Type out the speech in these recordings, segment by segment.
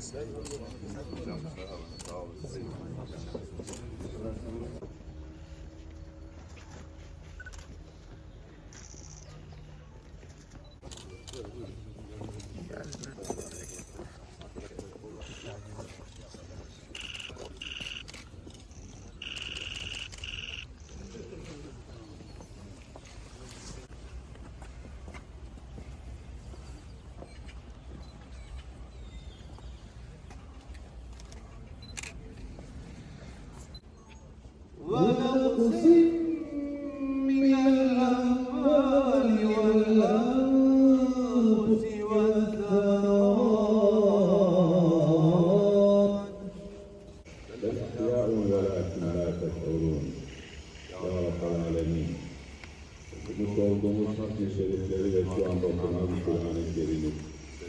Sağ olun. Sağ olun. ونقص من الأموال والأنفس والثمرات أحياء ولكن لا تشعرون Ya Rabbal Alemin. Okumuş olduğumuz hadis-i şerifleri ve şu anda okunan Kur'an-ı Kerim'i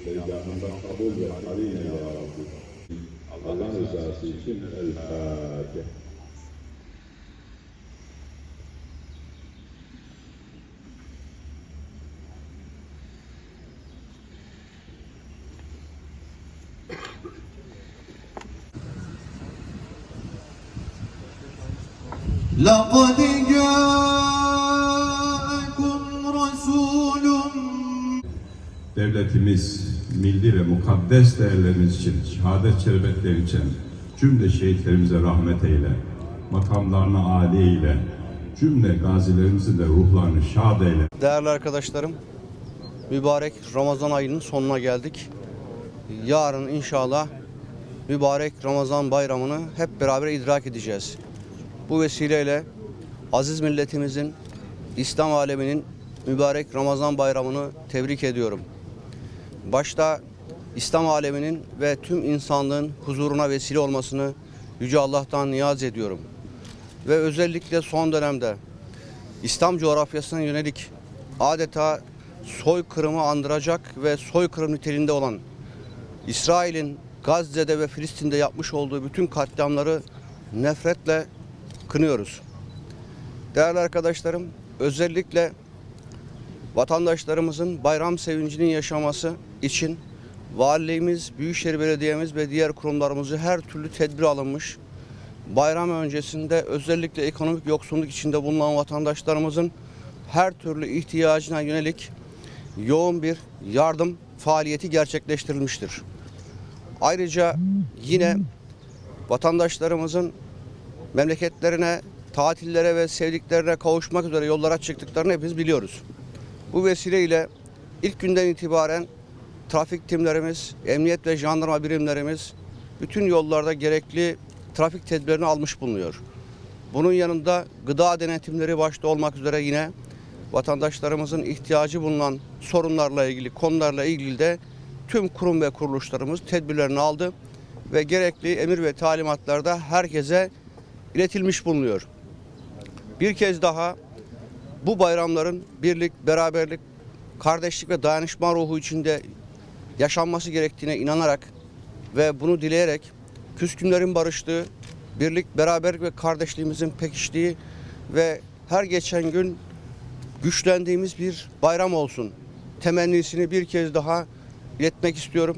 dergahından kabul ve haline Ya Rabbi. Allah rızası için El لقد جاءكم رسول Devletimiz, milli ve mukaddes değerlerimiz için, şehadet şerbetleri için cümle şehitlerimize rahmet eyle, makamlarına âli eyle, cümle gazilerimizin de ruhlarını şad eyle. Değerli arkadaşlarım, mübarek Ramazan ayının sonuna geldik. Yarın inşallah mübarek Ramazan bayramını hep beraber idrak edeceğiz. Bu vesileyle aziz milletimizin, İslam aleminin mübarek Ramazan bayramını tebrik ediyorum. Başta İslam aleminin ve tüm insanlığın huzuruna vesile olmasını Yüce Allah'tan niyaz ediyorum. Ve özellikle son dönemde İslam coğrafyasına yönelik adeta soykırımı andıracak ve soykırım niteliğinde olan İsrail'in Gazze'de ve Filistin'de yapmış olduğu bütün katliamları nefretle kınıyoruz. Değerli arkadaşlarım, özellikle vatandaşlarımızın bayram sevincinin yaşaması için valiliğimiz, Büyükşehir Belediyemiz ve diğer kurumlarımızı her türlü tedbir alınmış. Bayram öncesinde özellikle ekonomik yoksunluk içinde bulunan vatandaşlarımızın her türlü ihtiyacına yönelik yoğun bir yardım faaliyeti gerçekleştirilmiştir. Ayrıca yine vatandaşlarımızın memleketlerine, tatillere ve sevdiklerine kavuşmak üzere yollara çıktıklarını hepimiz biliyoruz. Bu vesileyle ilk günden itibaren trafik timlerimiz, emniyet ve jandarma birimlerimiz bütün yollarda gerekli trafik tedbirini almış bulunuyor. Bunun yanında gıda denetimleri başta olmak üzere yine vatandaşlarımızın ihtiyacı bulunan sorunlarla ilgili konularla ilgili de tüm kurum ve kuruluşlarımız tedbirlerini aldı ve gerekli emir ve talimatlarda herkese iletilmiş bulunuyor. Bir kez daha bu bayramların birlik, beraberlik, kardeşlik ve dayanışma ruhu içinde yaşanması gerektiğine inanarak ve bunu dileyerek küskünlerin barıştığı, birlik, beraberlik ve kardeşliğimizin pekiştiği ve her geçen gün güçlendiğimiz bir bayram olsun. Temennisini bir kez daha iletmek istiyorum.